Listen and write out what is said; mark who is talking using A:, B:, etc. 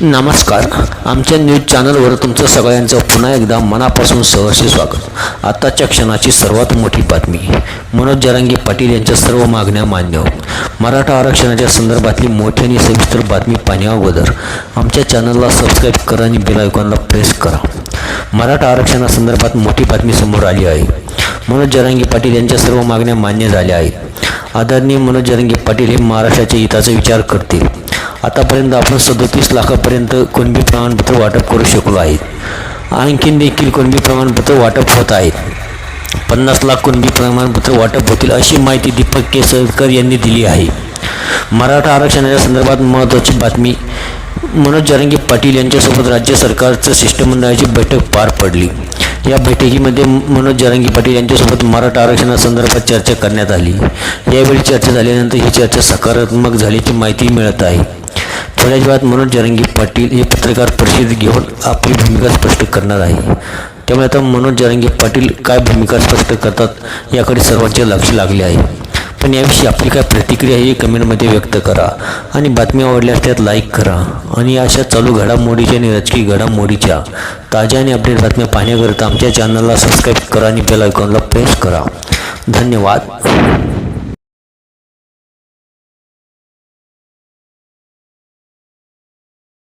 A: नमस्कार. आमच्या न्यूज चॅनलवर तुमचं सगळ्यांचं पुन्हा एकदा मनापासून सहर्ष स्वागत. आत्ताच्या क्षणाची सर्वात मोठी बातमी. मनोज जरांगी पाटील यांच्या सर्व मागण्या मान्य मराठा आरक्षणाच्या संदर्भातली मोठी आणि सविस्तर बातमी पाहण्याअगोदर आमच्या चॅनलला सबस्क्राईब करा आणि बेल आयकॉनला प्रेस करा. मराठा आरक्षणासंदर्भात मोठी बातमी समोर आली आहे. मनोज जरांगी पाटील यांच्या सर्व मागण्या मान्य झाल्या आहेत. आदरणीय मनोज जरांगी पाटील हे महाराष्ट्राच्या हिताचा विचार करतील. आतापर्यंत आपण सदोतीस लाखापर्यंत कुणबी प्रमाणपत्र वाटप करू शकलो आहे आणखीन देखील कुणबी प्रमाणपत्र वाटप होत आहेत. पन्नास लाख कुणबी प्रमाणपत्र वाटप होतील अशी माहिती दीपक केसरकर यांनी दिली आहे. मराठा आरक्षणाच्या संदर्भात महत्त्वाची बातमी मनोज जरंगी पाटील यांच्यासोबत राज्य सरकारचं शिष्टमंडळाची बैठक पार पडली. या बैठकीमध्ये मनोज जरंगी पाटील यांच्यासोबत मराठा आरक्षणासंदर्भात चर्चा करण्यात आली. यावेळी चर्चा झाल्यानंतर ही चर्चा सकारात्मक झाल्याची माहिती मिळत आहे. थोड्याच वेळात मनोज जरंगी पाटील हे पत्रकार परिषद घेऊन आपली भूमिका स्पष्ट करणार आहे. त्यामुळे आता मनोज जरंगी पाटील काय भूमिका स्पष्ट करतात याकडे सर्वांचे लक्ष लागले आहे. पण याविषयी आपली काय प्रतिक्रिया ही कमेंटमध्ये व्यक्त करा आणि बातमी आवडल्यास त्यात लाईक करा. आणि अशा चालू घडामोडीच्या आणि राजकीय घडामोडीच्या ताज्या आणि अपडेट बातम्या पाहण्याकरिता आमच्या चॅनलला सबस्क्राईब करा आणि बेल आयकॉनला प्रेस करा. धन्यवाद.